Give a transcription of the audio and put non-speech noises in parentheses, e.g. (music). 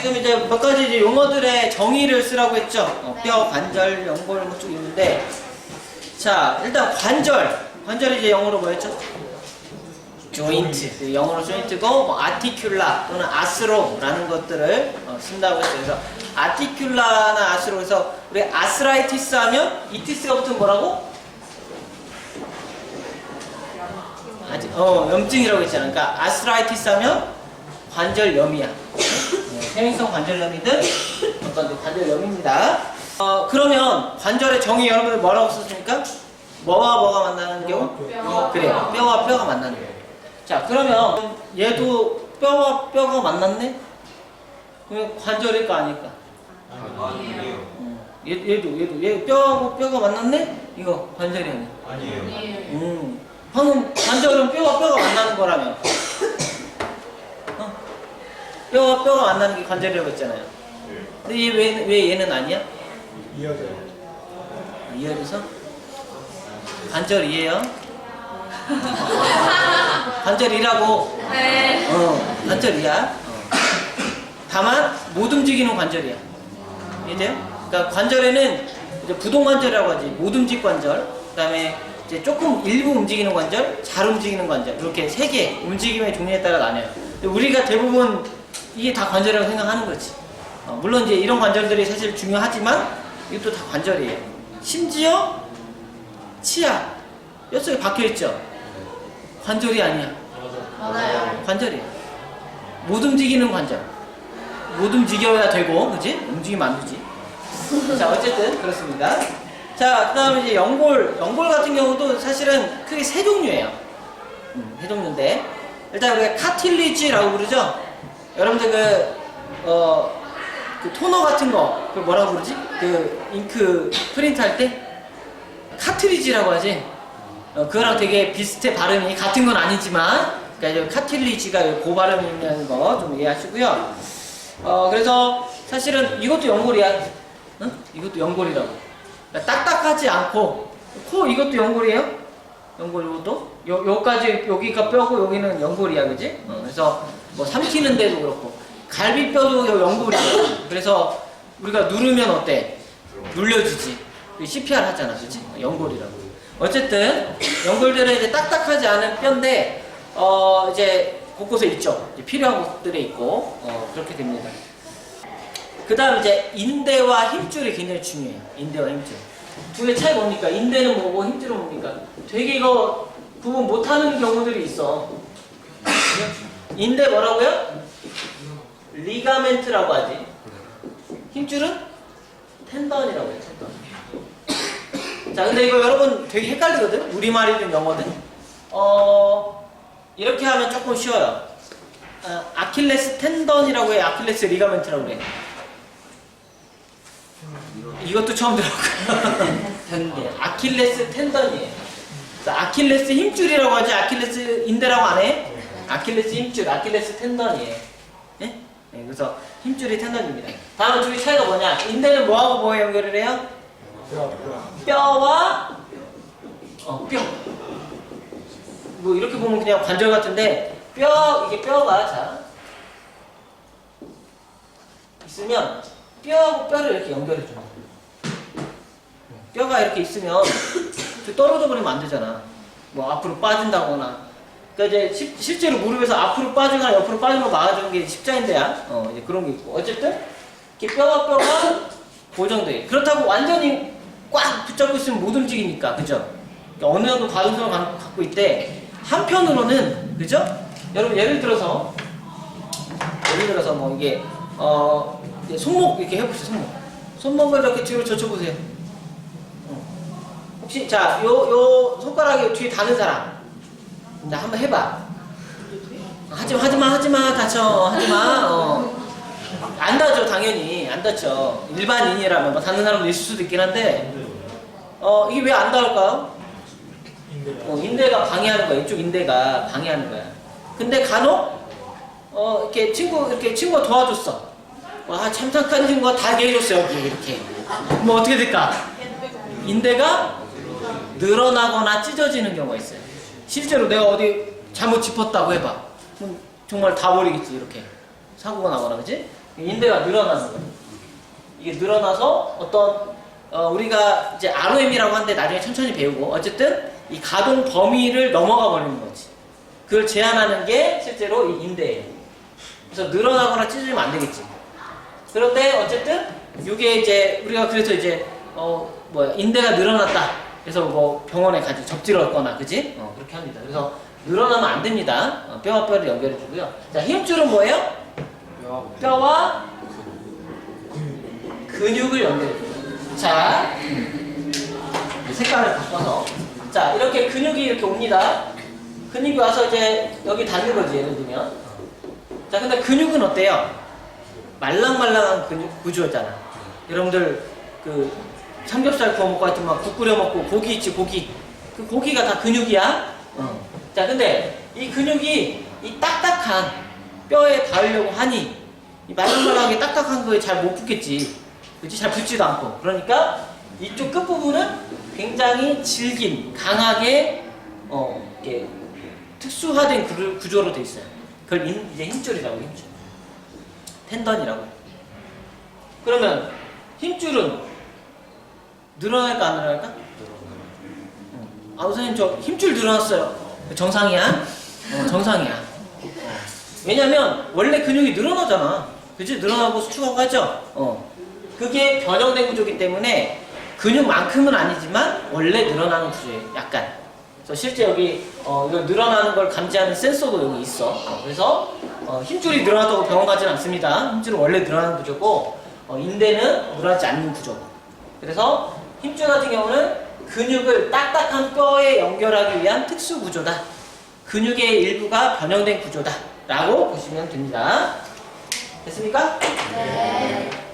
지금 이제 몇 가지 이제 용어들의 정의를 쓰라고 했죠. 어, 뼈, 관절, 연골 뭐 쭉 있는데 자 일단 관절 관절이 이제 영어로 뭐였죠? 조인트 영어로 조인트고 뭐 아티큘라 또는 아스로라는 것들을 어, 쓴다고 했어요. 그래서 아티큘라나 아스로 그래서 우리 아스라이티스 하면 이티스가 붙으면 뭐라고? 아직 어 염증이라고 했잖아. 그러니까 아스라이티스 하면 관절염이야. 네, 퇴행성 관절염이 든 어떤 관절염입니다. 어 그러면 관절의 정의 여러분들 뭐라고 썼습니까? 뭐와 뭐가 만나는 경우? 뼈. 그래 요. 뼈와 뼈가 만나는 경우. 자 그러면 얘도 뼈와 뼈가 만났네? 그럼 관절일 거 아닐까? 아니에요. 음, 얘, 얘도 얘도 얘 뼈하고 뼈가 만났네? 이거 관절이 아니야. 아니에요. 음, 방금 관절은 뼈와 뼈가 만나는 거라며. 어? 뼈와 뼈가 만나는 게 관절이라고 했잖아요. 근데 얘 왜, 왜 얘는 아니야? 이어져요. 이해해서? 관절이에요? (laughs) 관절이라고. 네. 어, 관절이야. 어. 다만 못 움직이는 관절이야. 이해돼요? 그러니까 관절에는 이제 부동 관절이라고 하지. 못 움직 관절. 그다음에 이제 조금 일부 움직이는 관절, 잘 움직이는 관절. 이렇게 세 개 움직임의 종류에 따라 나뉘어요. 우리가 대부분 이게 다 관절이라고 생각하는 거지. 어, 물론 이제 이런 관절들이 사실 중요하지만 이것도 다 관절이에요. 심지어 치아, 뼛속에 박혀 있죠. 관절이 아니야. 맞아요. 관절이에요. 못 움직이는 관절. 못 움직여야 되고, 그지? 움직이면 안 되지. 자, 어쨌든 그렇습니다. 자, 그 다음에 이제 연골. 연골 같은 경우도 사실은 크게 세 종류예요. 음, 세 종류인데. 일단 우리가 카틸리지라고 부르죠? 여러분들 그, 어, 그 토너 같은 거, 그 뭐라고 부르지? 그 잉크 프린트 할 때? 카트리지라고 하지? 어, 그거랑 되게 비슷해 발음이 같은 건 아니지만 그러니까 이제 카틸리지가 고발음이라는 거 좀 이해하시고요. 어 그래서 사실은 이것도 연골이야. 응? 이것도 연골이라고. 그러니까 딱딱하지 않고 코 이것도 연골이에요. 연골 이것도 요 요까지 여기가 뼈고 여기는 연골이야, 그지? 어, 그래서 뭐 삼키는데도 그렇고 갈비뼈도 요 연골이에요. 그래서 우리가 누르면 어때? 눌려주지. 그 CPR 하잖아, 그지? 연골이라고. 어쨌든 연골들은 이제 딱딱하지 않은 뼈인데 어 이제 곳곳에 있죠. 이제 필요한 곳들에 있고 어 그렇게 됩니다. 그다음 이제 인대와 힘줄이 굉장히 중요해요. 인대와 힘줄. 두 개 차이 뭡니까? 인대는 뭐고 힘줄은 뭡니까? 되게 이거 구분 못하는 경우들이 있어. 인대 뭐라고요? 리가멘트라고 하지. 힘줄은 텐던이라고 해요. 텐던. 자, 근데 이거 여러분 되게 헷갈리거든? 우리 말이든 영어든. 어, 이렇게 하면 조금 쉬워요. 어, 아킬레스 텐던이라고 해, 아킬레스 리가멘트라고 그래. 이것도 처음 들어볼까요? 텐던. 아킬레스 텐던이에요. 아킬레스 힘줄이라고 하지, 아킬레스 인대라고 안 해? 아킬레스 힘줄, 아킬레스 텐던이에요. 예? 네, 그래서 힘줄이 텐던입니다. 다음은 둘이 차이가 뭐냐? 인대는 뭐하고 뭐 연결을 해요? 뼈와 어, 뼈. 뭐 이렇게 보면 그냥 관절 같은데 뼈 이게 뼈가 자 있으면 뼈하고 뼈를 이렇게 연결해 줘. 뼈가 이렇게 있으면 그 떨어져 버리면 안 되잖아. 뭐 앞으로 빠진다거나. 그러니까 이제 실, 실제로 무릎에서 앞으로 빠지거나 옆으로 빠지는 거 막아주는 게 십자인 대야. 어 이제 그런 게 있고 어쨌든 이렇게 뼈와 뼈가 고정돼. 그렇다고 완전히 꽉 붙잡고 있으면 못 움직이니까, 그죠? 그러니까 어느 정도 가동성을 가- 갖고 있대. 한편으로는, 그죠? 여러분, 예를 들어서, 예를 들어서 뭐 이게, 어, 이제 손목 이렇게 해보세요, 손목. 손목을 이렇게 뒤로 젖혀보세요. 어. 혹시, 자, 요, 요 손가락이 뒤에 닿는 사람. 자, 한번 해봐. 하지마, 하지마, 하지마, 다쳐, 하지마, 어. 안 다죠 당연히. 안 다쳐. 일반인이라면 뭐 닿는 사람도 있을 수도 있긴 한데. 어 이게 왜 안 닿을까요? 어, 인대가 방해하는 거야. 이쪽 인대가 방해하는 거야. 근데 간혹 어 이렇게 친구 이렇게 친구가 도와줬어. 와 참착한 친구가 달게 해줬어 여기 이렇게. 뭐 어떻게 될까? 인대가 늘어나거나 찢어지는 경우가 있어요 실제로 내가 어디 잘못 짚었다고 해봐 그럼 정말 다 버리겠지 이렇게 사고가 나거나 그지? 인대가 늘어나는 거예요. 이게 늘어나서 어떤 어, 우리가 이제 ROM이라고 하는데 나중에 천천히 배우고 어쨌든 이 가동 범위를 넘어가 버리는 거지. 그걸 제한하는 게 실제로 이 인대예요. 그래서 늘어나거나 찢어지면 안 되겠지. 그런데 어쨌든 이게 이제 우리가 그래서 이제 어 뭐야 인대가 늘어났다. 그래서 뭐 병원에 가지 접질렀거나 그지? 어, 그렇게 합니다. 그래서 늘어나면 안 됩니다. 어, 뼈와 뼈를 연결해 주고요. 자 힘줄은 뭐예요? 뼈와 근육을 연결해 줘요. 자이 색깔을 바꿔서 자 이렇게 근육이 이렇게 옵니다. 근육이 와서 이제 여기 닿는 거지 예를 들면. 자 근데 근육은 어때요? 말랑말랑한 근육 구조잖아. 여러분들 그 삼겹살 구워 먹고 하여튼 막국 끓여 먹고 고기 있지 고기. 그 고기가 다 근육이야. 어. 자 근데 이 근육이 이 딱딱한 뼈에 닿으려고 하니 이 말랑말랑하게 딱딱한 거에 잘 못 붙겠지. 그렇지 잘 붙지도 않고. 그러니까 이쪽 끝 부분은 굉장히 질긴 강하게 어 이렇게 특수화된 구- 구조로 돼 있어요. 그걸 인- 이제 힘줄이라고 힘줄. 텐던이라고. 그러면 힘줄은 늘어날까 안 늘어날까? 어. 아 선생님 저 힘줄 늘어났어요. 정상이야? 어, 정상이야. 어. 왜냐면 원래 근육이 늘어나잖아. 그지? 늘어나고 수축하고 하죠? 어. 그게 변형된 구조이기 때문에 근육만큼은 아니지만 원래 늘어나는 구조예요. 약간. 그래서 실제 여기 어, 이거 늘어나는 걸 감지하는 센서도 여기 있어. 어, 그래서 어, 힘줄이 늘어났다고 병원 가지는 않습니다. 힘줄은 원래 늘어나는 구조고 어, 인대는 늘어나지 않는 구조. 그래서 힘줄 같은 경우는 근육을 딱딱한 뼈에 연결하기 위한 특수 구조다. 근육의 일부가 변형된 구조다. 라고 보시면 됩니다. 됐습니까? 네.